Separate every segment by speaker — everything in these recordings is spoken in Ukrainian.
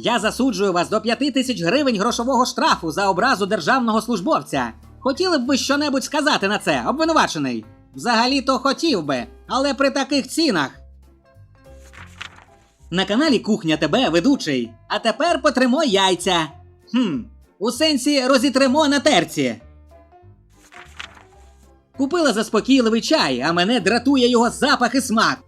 Speaker 1: Я засуджую вас до п'яти тисяч гривень грошового штрафу за образу державного службовця. Хотіли б ви щонебудь сказати на це, обвинувачений? Взагалі-то хотів би, але при таких цінах. На каналі Кухня ТБ ведучий. А тепер потримо яйця. Хм, у сенсі розітримо на терці. Купила заспокійливий чай, а мене дратує його запах і смак.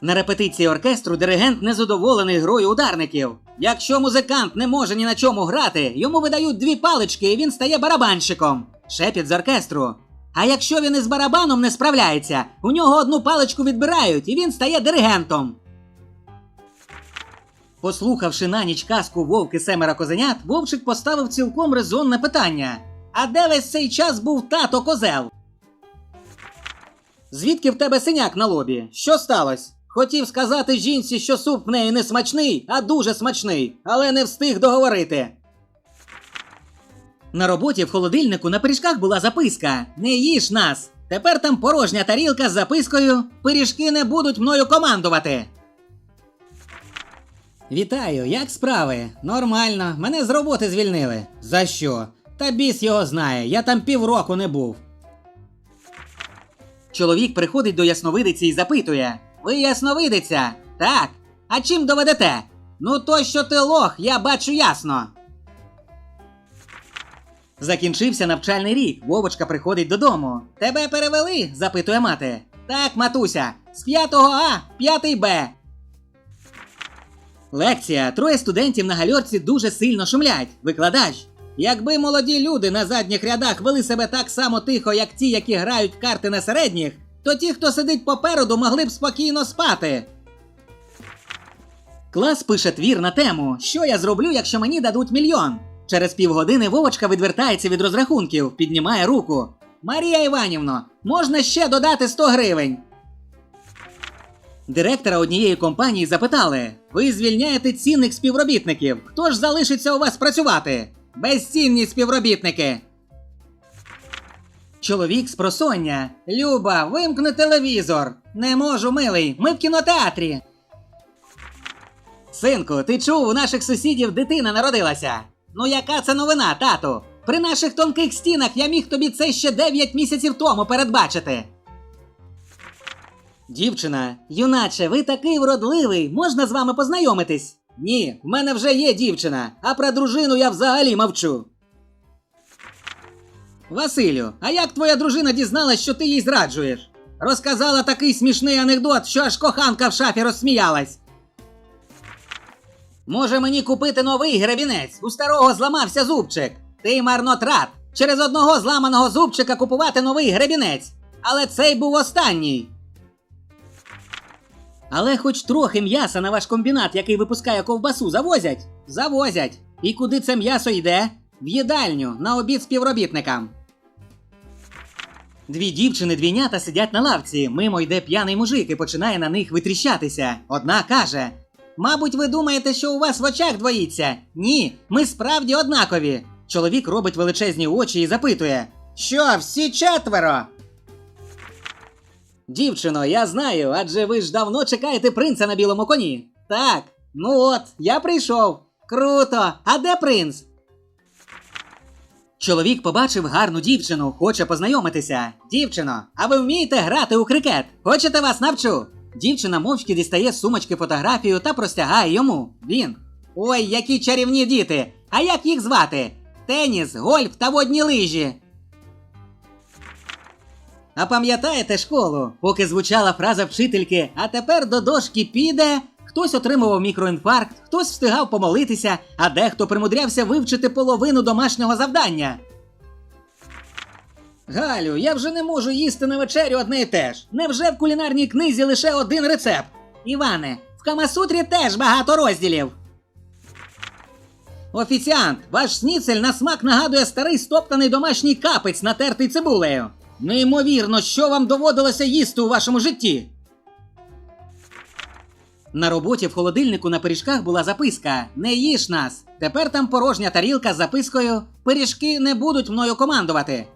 Speaker 1: На репетиції оркестру диригент незадоволений грою ударників. Якщо музикант не може ні на чому грати, йому видають дві палички і він стає барабанщиком. Шепіт з оркестру. А якщо він із барабаном не справляється, у нього одну паличку відбирають і він стає диригентом. Послухавши на ніч казку вовки семера козенят, вовчик поставив цілком резонне питання: А де весь цей час був тато козел? Звідки в тебе синяк на лобі? Що сталося? Хотів сказати жінці, що суп в неї не смачний, а дуже смачний, але не встиг договорити. На роботі в холодильнику на пиріжках була записка: Не їж нас! Тепер там порожня тарілка з запискою Пиріжки не будуть мною командувати. Вітаю, як справи? Нормально, мене з роботи звільнили. За що? Та біс його знає, я там півроку не був. Чоловік приходить до ясновидиці і запитує: Ви ясновидиця? Так. А чим доведете? Ну, то, що ти лох, я бачу ясно. Закінчився навчальний рік. Вовочка приходить додому. Тебе перевели? запитує мати. Так, матуся, з 5 А, 5 Б. Лекція. Троє студентів на гальорці дуже сильно шумлять. Викладач. Якби молоді люди на задніх рядах вели себе так само тихо, як ті, які грають карти на середніх, то ті, хто сидить попереду, могли б спокійно спати. Клас пише твір на тему Що я зроблю, якщо мені дадуть мільйон. Через півгодини Вовочка відвертається від розрахунків, піднімає руку. Марія Іванівно, можна ще додати 100 гривень. Директора однієї компанії запитали: Ви звільняєте цінних співробітників. Хто ж залишиться у вас працювати? Безцінні співробітники. Чоловік з просоння. Люба, вимкни телевізор. Не можу, милий. Ми в кінотеатрі. Синку, ти чув, у наших сусідів дитина народилася. Ну яка це новина, тату? При наших тонких стінах я міг тобі це ще 9 місяців тому передбачити. Дівчина, юначе, ви такий вродливий, можна з вами познайомитись? Ні, в мене вже є дівчина, а про дружину я взагалі мовчу. Василю, а як твоя дружина дізналась, що ти їй зраджуєш? Розказала такий смішний анекдот, що аж коханка в шафі розсміялась. Може мені купити новий гребінець? У старого зламався зубчик. Ти марнотрат. Через одного зламаного зубчика купувати новий гребінець. Але цей був останній. Але хоч трохи м'яса на ваш комбінат, який випускає ковбасу, завозять? Завозять. І куди це м'ясо йде? В їдальню на обід співробітникам. Дві дівчини двійнята сидять на лавці. Мимо йде п'яний мужик і починає на них витріщатися. Одна каже: Мабуть, ви думаєте, що у вас в очах двоїться? Ні, ми справді однакові. Чоловік робить величезні очі і запитує: Що, всі четверо? Дівчино, я знаю, адже ви ж давно чекаєте принца на білому коні. Так, ну от, я прийшов. Круто! А де принц? Чоловік побачив гарну дівчину, хоче познайомитися. Дівчино, а ви вмієте грати у крикет? Хочете вас навчу? Дівчина мовчки дістає з сумочки фотографію та простягає йому. Він. Ой, які чарівні діти! А як їх звати? Теніс, гольф та водні лижі. А пам'ятаєте школу? Поки звучала фраза вчительки, а тепер до дошки піде. Хтось отримував мікроінфаркт, хтось встигав помолитися, а дехто примудрявся вивчити половину домашнього завдання. Галю, я вже не можу їсти на вечерю одне і те ж. Невже в кулінарній книзі лише один рецепт? Іване, в Камасутрі теж багато розділів. Офіціант, ваш сніцель на смак нагадує старий стоптаний домашній капець, натертий цибулею. Неймовірно, що вам доводилося їсти у вашому житті. На роботі в холодильнику на пиріжках була записка: Не їж нас. Тепер там порожня тарілка з запискою Пиріжки не будуть мною командувати.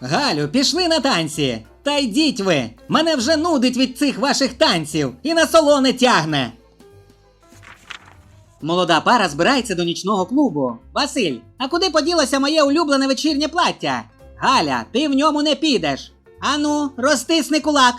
Speaker 1: Галю, пішли на танці. Та йдіть ви. Мене вже нудить від цих ваших танців і на солоне тягне. Молода пара збирається до нічного клубу. Василь, а куди поділося моє улюблене вечірнє плаття? Галя, ти в ньому не підеш. Ану, розтисни кулак.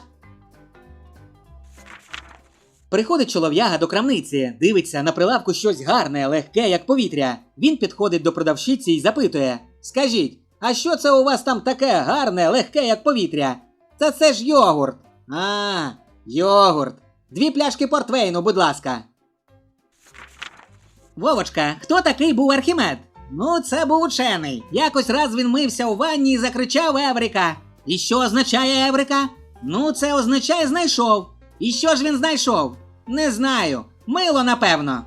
Speaker 1: Приходить чолов'яга до крамниці, дивиться на прилавку щось гарне, легке, як повітря. Він підходить до продавщиці і запитує: Скажіть, а що це у вас там таке гарне, легке, як повітря? Та це ж йогурт. А, йогурт. Дві пляшки портвейну, будь ласка. Вовочка, хто такий був Архімед? Ну, це був учений. Якось раз він мився у ванні і закричав Еврика. І що означає Еврика? Ну, це означає знайшов. І що ж він знайшов? Не знаю. Мило, напевно.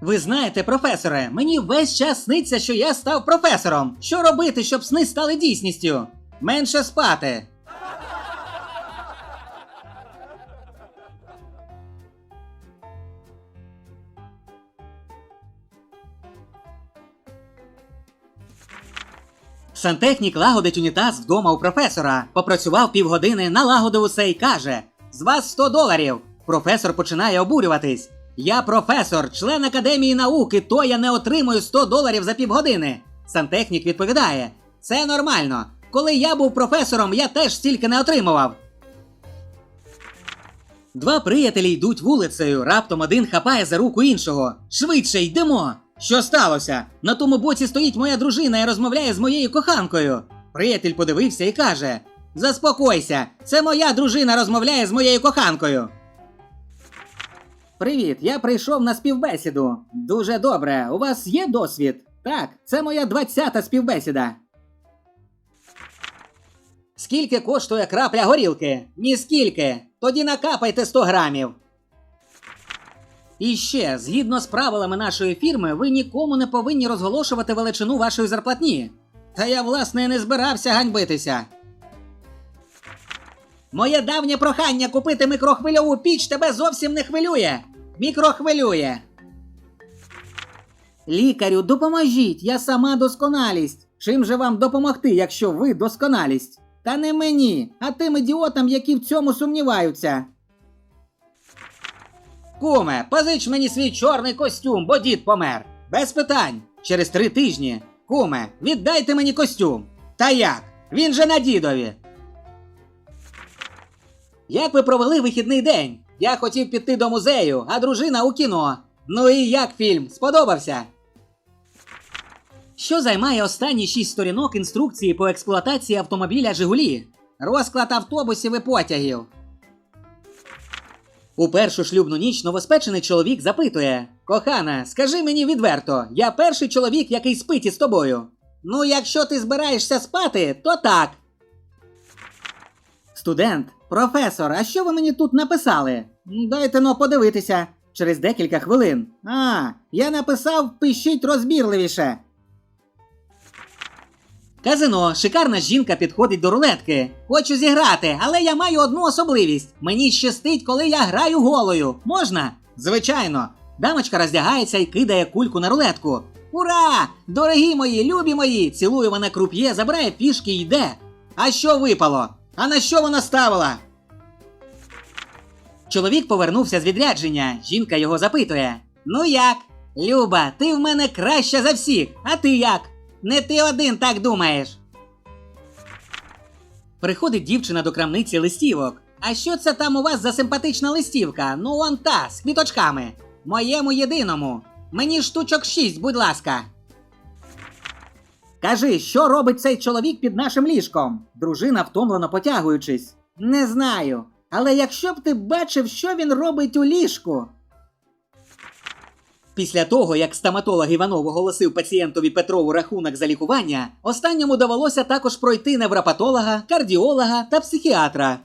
Speaker 1: Ви знаєте, професоре, мені весь час сниться, що я став професором. Що робити, щоб сни стали дійсністю? Менше спати. Сантехнік лагодить унітаз вдома у професора. Попрацював півгодини, налагодив усе і каже: З вас 100 доларів. Професор починає обурюватись. Я професор, член академії науки, то я не отримую 100 доларів за півгодини. Сантехнік відповідає: Це нормально. Коли я був професором, я теж стільки не отримував. Два приятелі йдуть вулицею, раптом один хапає за руку іншого. Швидше йдемо. Що сталося? На тому боці стоїть моя дружина і розмовляє з моєю коханкою. Приятель подивився і каже: Заспокойся, це моя дружина розмовляє з моєю коханкою. Привіт, я прийшов на співбесіду. Дуже добре. У вас є досвід? Так, це моя двадцята співбесіда. Скільки коштує крапля горілки? Ніскільки. Тоді накапайте 100 грамів. І ще, згідно з правилами нашої фірми, ви нікому не повинні розголошувати величину вашої зарплатні. Та я, власне, не збирався ганьбитися. Моє давнє прохання купити мікрохвильову піч тебе зовсім не хвилює. Мікрохвилює. Лікарю, допоможіть, я сама досконалість. Чим же вам допомогти, якщо ви досконалість? Та не мені, а тим ідіотам, які в цьому сумніваються. Куме, позич мені свій чорний костюм, бо дід помер. Без питань. Через три тижні. Куме, віддайте мені костюм. Та як? Він же на дідові. Як ви провели вихідний день? Я хотів піти до музею, а дружина у кіно. Ну і як фільм? Сподобався? Що займає останні шість сторінок інструкції по експлуатації автомобіля Жигулі? Розклад автобусів і потягів. У першу шлюбну ніч новоспечений чоловік запитує: Кохана, скажи мені відверто, я перший чоловік, який спить із тобою. Ну, якщо ти збираєшся спати, то так. Студент, професор, а що ви мені тут написали? Дайте но подивитися. Через декілька хвилин. А, я написав пишіть розбірливіше. Казино, шикарна жінка підходить до рулетки. Хочу зіграти, але я маю одну особливість. Мені щастить, коли я граю голою. Можна? Звичайно. Дамочка роздягається і кидає кульку на рулетку. Ура! Дорогі мої, любі мої! Цілує мене круп'є, забирає фішки і йде. А що випало? А на що вона ставила? Чоловік повернувся з відрядження. Жінка його запитує: Ну як? Люба, ти в мене краща за всіх, а ти як? Не ти один так думаєш. Приходить дівчина до крамниці листівок. А що це там у вас за симпатична листівка? Ну он та, з квіточками. Моєму єдиному. Мені штучок шість, будь ласка. Кажи, що робить цей чоловік під нашим ліжком? Дружина втомлено потягуючись. Не знаю. Але якщо б ти бачив, що він робить у ліжку. Після того, як стоматолог Іванов оголосив пацієнтові Петрову рахунок за лікування, останньому довелося також пройти невропатолога, кардіолога та психіатра.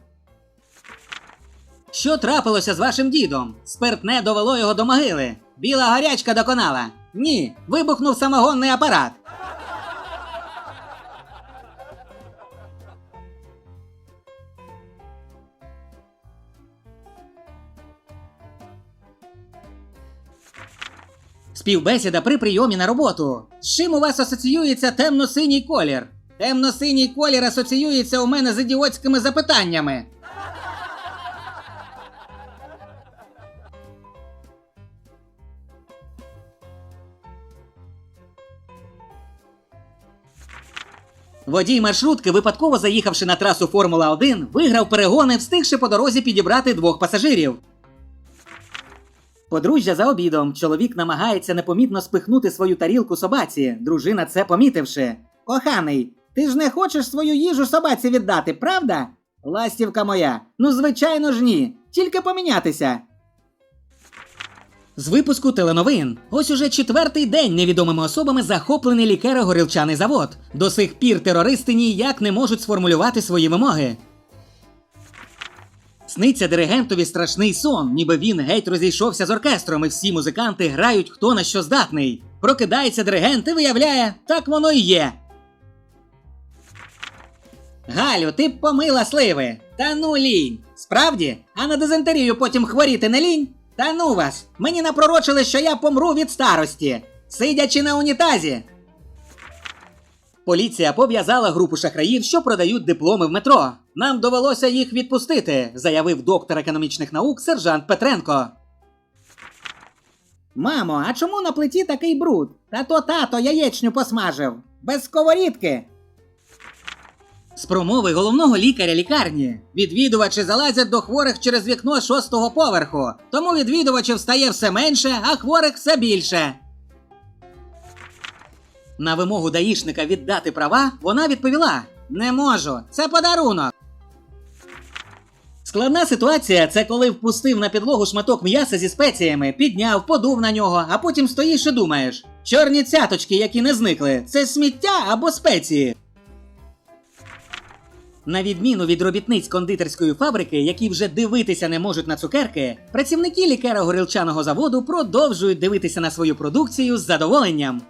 Speaker 1: Що трапилося з вашим дідом? Спиртне довело його до могили. Біла гарячка доконала. Ні, вибухнув самогонний апарат. Співбесіда при прийомі на роботу. З чим у вас асоціюється темно-синій колір? Темно-синій колір асоціюється у мене з ідіотськими запитаннями. Водій маршрутки, випадково заїхавши на трасу Формула 1, виграв перегони, встигши по дорозі підібрати двох пасажирів. Подружжя за обідом. Чоловік намагається непомітно спихнути свою тарілку собаці, дружина це помітивши. Коханий, ти ж не хочеш свою їжу собаці віддати, правда? Ластівка моя, ну звичайно ж ні. Тільки помінятися. З випуску теленовин. Ось уже четвертий день невідомими особами захоплений лікеро-горілчаний завод. До сих пір терористи ніяк не можуть сформулювати свої вимоги. Сниться диригентові страшний сон, ніби він геть розійшовся з оркестром, і всі музиканти грають хто на що здатний. Прокидається диригент і виявляє, так воно і є. Галю, ти б помила сливи. Та ну лінь. Справді? А на дизентерію потім хворіти не лінь? Та ну вас. Мені напророчили, що я помру від старості, сидячи на унітазі. Поліція пов'язала групу шахраїв, що продають дипломи в метро. Нам довелося їх відпустити, заявив доктор економічних наук сержант Петренко. Мамо, а чому на плиті такий бруд? Та то тато яєчню посмажив. Без сковорідки. З промови головного лікаря лікарні відвідувачі залазять до хворих через вікно шостого поверху, тому відвідувачів стає все менше, а хворих все більше. На вимогу даїшника віддати права вона відповіла: Не можу, це подарунок. Складна ситуація це коли впустив на підлогу шматок м'яса зі спеціями, підняв, подув на нього, а потім стоїш і думаєш: чорні цяточки, які не зникли, це сміття або спеції. На відміну від робітниць кондитерської фабрики, які вже дивитися не можуть на цукерки, працівники лікеро-горілчаного заводу продовжують дивитися на свою продукцію з задоволенням.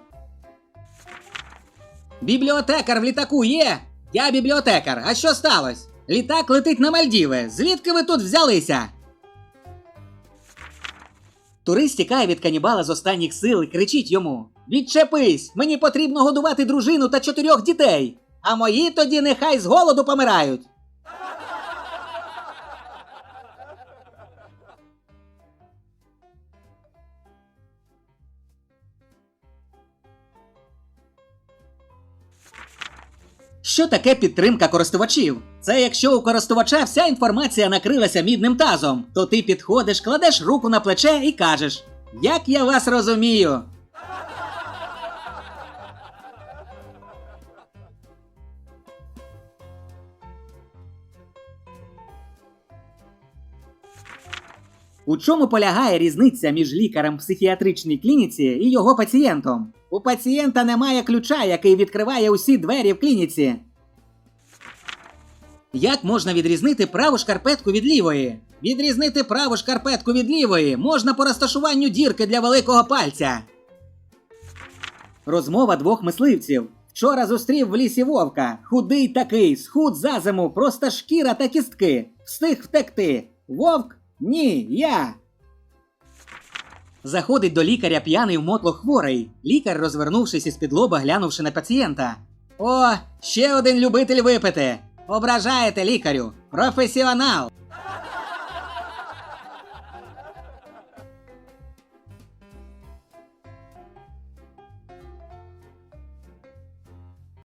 Speaker 1: Бібліотекар в літаку є? Я бібліотекар. А що сталося? Літак летить на Мальдіви. Звідки ви тут взялися? Турист тікає від канібала з останніх сил і кричить йому: Відчепись! Мені потрібно годувати дружину та чотирьох дітей. А мої тоді нехай з голоду помирають. Що таке підтримка користувачів? Це якщо у користувача вся інформація накрилася мідним тазом, то ти підходиш, кладеш руку на плече і кажеш: Як я вас розумію? У чому полягає різниця між лікарем в психіатричній клініці і його пацієнтом? У пацієнта немає ключа, який відкриває усі двері в клініці. Як можна відрізнити праву шкарпетку від лівої? Відрізнити праву шкарпетку від лівої можна по розташуванню дірки для великого пальця. Розмова двох мисливців. Вчора зустрів в лісі вовка. Худий такий, схуд за зиму, просто шкіра та кістки. Встиг втекти. Вовк? Ні, я. Заходить до лікаря п'яний в мотло хворий. Лікар, розвернувшись із під лоба, глянувши на пацієнта. О, ще один любитель випити. Ображаєте лікарю. Професіонал.